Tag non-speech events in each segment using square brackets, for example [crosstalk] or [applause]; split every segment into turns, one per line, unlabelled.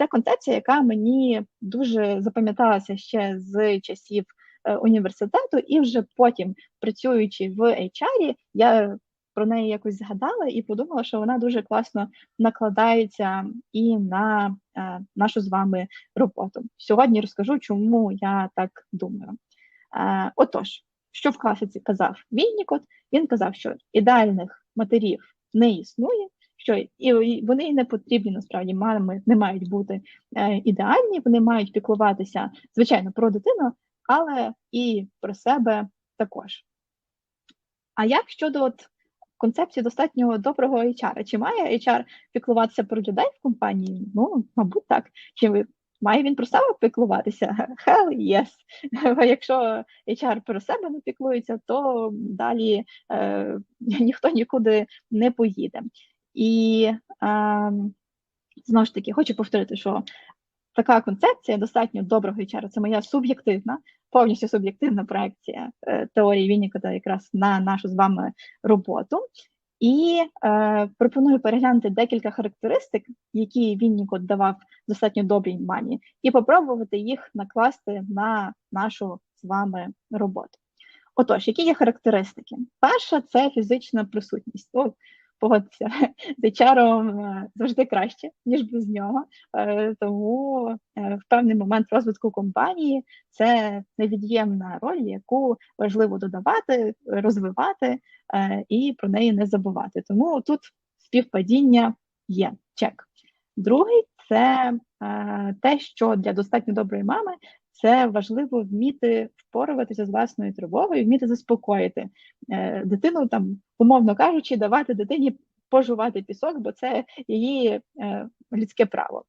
це концепція, яка мені дуже запам'яталася ще з часів е, університету, і вже потім, працюючи в HR, я про неї якось згадала і подумала, що вона дуже класно накладається і на е, нашу з вами роботу. Сьогодні розкажу, чому я так думаю. Е, отож, що в класиці казав Віннікот? Він казав, що ідеальних матерів не існує. Що і вони не потрібні насправді мами не мають бути е, ідеальні, вони мають піклуватися, звичайно, про дитину, але і про себе також. А як щодо от концепції достатньо доброго HR? Чи має HR піклуватися про людей в компанії? Ну, мабуть, так. Чи має він про себе піклуватися? [laughs] Hell yes. Якщо HR про себе не піклується, то далі е, ніхто нікуди не поїде. І е, знову ж таки хочу повторити, що така концепція достатньо доброго HR, це моя суб'єктивна, повністю суб'єктивна проекція е, теорії Віннікота якраз на нашу з вами роботу. І е, пропоную переглянути декілька характеристик, які Віннікот давав достатньо добрій мамі, і попробувати їх накласти на нашу з вами роботу. Отож, які є характеристики? Перша це фізична присутність. Погодитися [laughs] з HR е, завжди краще, ніж без нього. Е, тому е, в певний момент розвитку компанії це невід'ємна роль, яку важливо додавати, розвивати і про неї не забувати. Тому тут співпадіння є чек. Другий це те, що для достатньо доброї мами це важливо вміти впоратися з власною тривогою, вміти заспокоїти е, дитину, там, умовно кажучи, давати дитині пожувати пісок, бо це її е, людське право.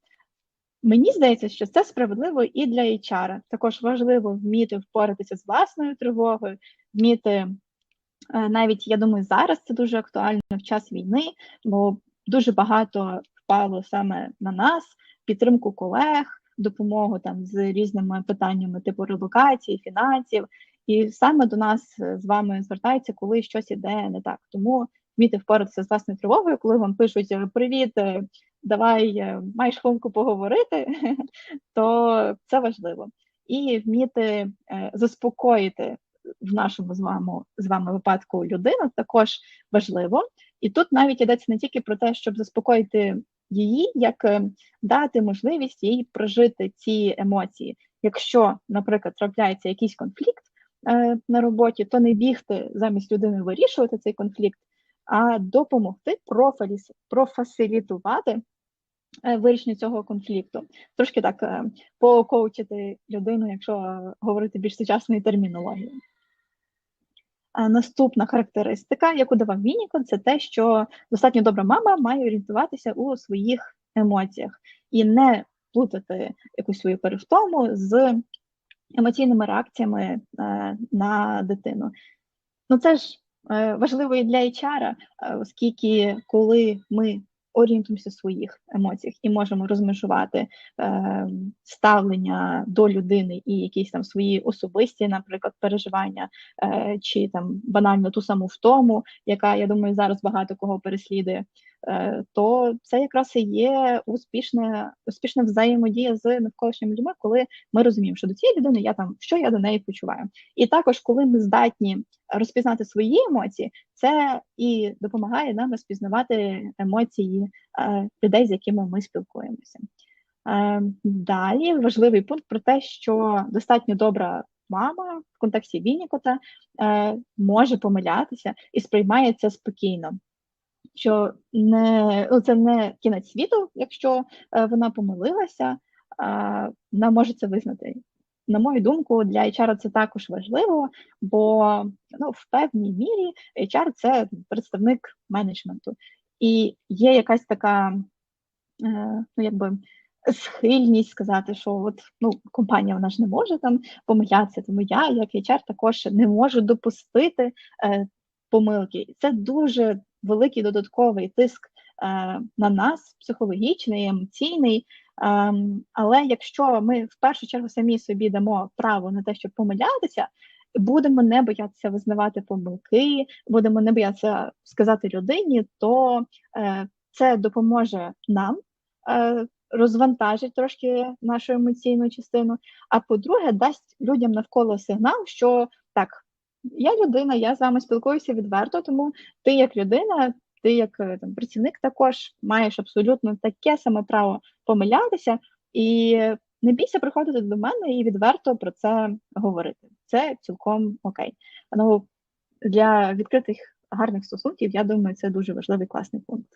Мені здається, що це справедливо і для HR. Також важливо вміти впоратися з власною тривогою, вміти е, навіть я думаю, зараз це дуже актуально в час війни, бо дуже багато впало саме на нас, підтримку колег допомогу там з різними питаннями типу релокації, фінансів, і саме до нас е, з вами звертаються, коли щось іде не так. Тому вміти впоратися з власною тривогою, коли вам пишуть е, Привіт, е, давай маєш хвилинку поговорити, [laughs] то це важливо. І вміти заспокоїти в нашому з вами з вами випадку людину також важливо. І тут навіть йдеться не тільки про те, щоб заспокоїти її, як е, дати можливість їй прожити ці емоції. Якщо, наприклад, трапляється якийсь конфлікт е, на роботі, то не бігти замість людини вирішувати цей конфлікт, а допомогти профасилітувати е, вирішення цього конфлікту. Трошки так покоучити людину, якщо говорити більш сучасною термінологією. Наступна характеристика, яку давав Вінікон, це те, що достатньо добра мама має орієнтуватися у своїх емоціях і не плутати якусь свою перевтому з емоційними реакціями е, на дитину. Ну це ж е, важливо і для HR, е, оскільки коли ми орієнтуємося в своїх емоціях і можемо розмежувати е, ставлення до людини і якісь там свої особисті, наприклад, переживання, е, чи там банально ту саму втому, яка я думаю зараз багато кого переслідує. Е, то це якраз і є успішна успішна взаємодія з навколишніми людьми, коли ми розуміємо, що до цієї людини я там що я до неї почуваю. І також, коли ми здатні розпізнати свої емоції, це і допомагає нам розпізнавати емоції е, людей, з якими ми спілкуємося. Е, далі важливий пункт про те, що достатньо добра. Мама в контексті Віннікота е, може помилятися і сприймає це спокійно що не ну, це не кінець світу, якщо е, вона помилилася, вона може це визнати. На мою думку, для HR це також важливо, бо ну, в певній мірі HR це представник менеджменту. І є якась така, е, ну якби. Схильність сказати, що от ну компанія вона ж не може там помилятися, тому я, як HR, також не можу допустити е, помилки. Це дуже великий додатковий тиск е, на нас, психологічний, емоційний. Е, але якщо ми в першу чергу самі собі дамо право на те, щоб помилятися, будемо не боятися визнавати помилки, будемо не боятися сказати людині, то е, це допоможе нам. Е, розвантажить трошки нашу емоційну частину. А по-друге, дасть людям навколо сигнал, що так, я людина, я з вами спілкуюся відверто, тому ти як людина, ти як е, там працівник також маєш абсолютно таке саме право помилятися, і не бійся приходити до мене і відверто про це говорити. Це цілком окей. Ну для відкритих гарних стосунків, я думаю, це дуже важливий класний пункт.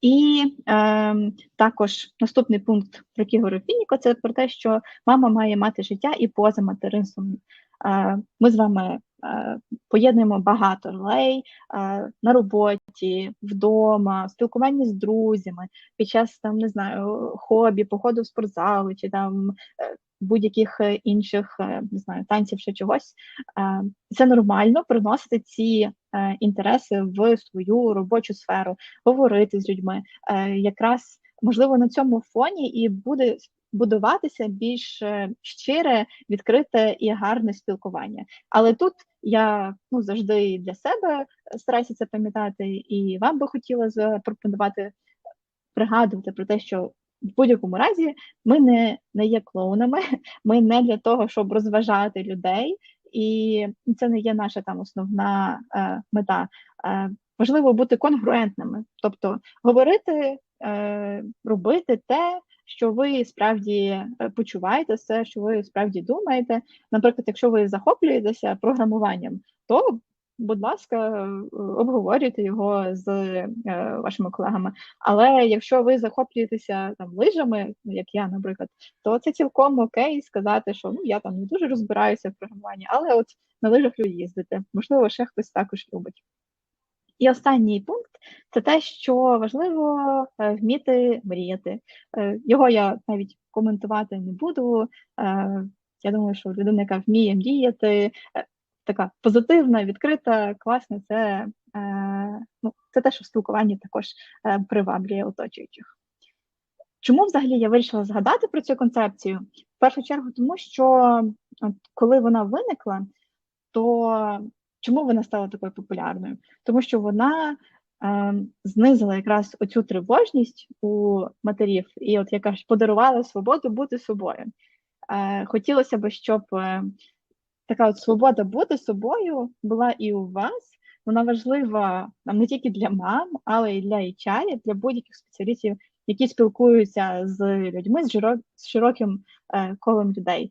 І е, також наступний пункт, про який говорив Фініко, це про те, що мама має мати життя і поза материнством. Е, ми з вами е, поєднуємо багато ролей е, на роботі, вдома, в спілкуванні з друзями, під час там не знаю, хобі, походу в спортзал чи там будь-яких інших не знаю, танців чи чогось. Це нормально приносити ці інтереси в свою робочу сферу, говорити з людьми. Якраз можливо на цьому фоні і буде. Будуватися більш щире, відкрите і гарне спілкування. Але тут я ну завжди для себе стараюся це пам'ятати, і вам би хотіла запропонувати пригадувати про те, що в будь-якому разі ми не не є клоунами, [laughs] ми не для того, щоб розважати людей, і це не є наша там основна е, мета. Е, Важливо бути конгруентними, тобто говорити, е, робити те, що ви справді е, почуваєте, все, що ви справді думаєте. Наприклад, якщо ви захоплюєтеся програмуванням, то будь ласка, обговорюйте його з е, вашими колегами. Але якщо ви захоплюєтеся там лижами, як я, наприклад, то це цілком окей сказати, що ну я там не дуже розбираюся в програмуванні, але от на лижах люблю їздити. Можливо, ще хтось також любить. І останній пункт це те, що важливо е, вміти мріяти. Е, його я навіть коментувати не буду. Я думаю, що людина, яка вміє мріяти, така позитивна, відкрита, класна, це е, ну, це те, що в спілкуванні також е, приваблює оточуючих. Чому взагалі я вирішила згадати про цю концепцію? В першу чергу, тому що от, коли вона виникла, то чому вона стала такою популярною? Тому що вона е, знизила якраз оцю тривожність у матерів, і от яка ж подарувала свободу бути собою. Е, Хотілося б, щоб е, така от свобода бути собою була і у вас. Вона важлива нам не тільки для мам, але й для HR, для будь-яких спеціалістів, які спілкуються з людьми з широким е, колом людей.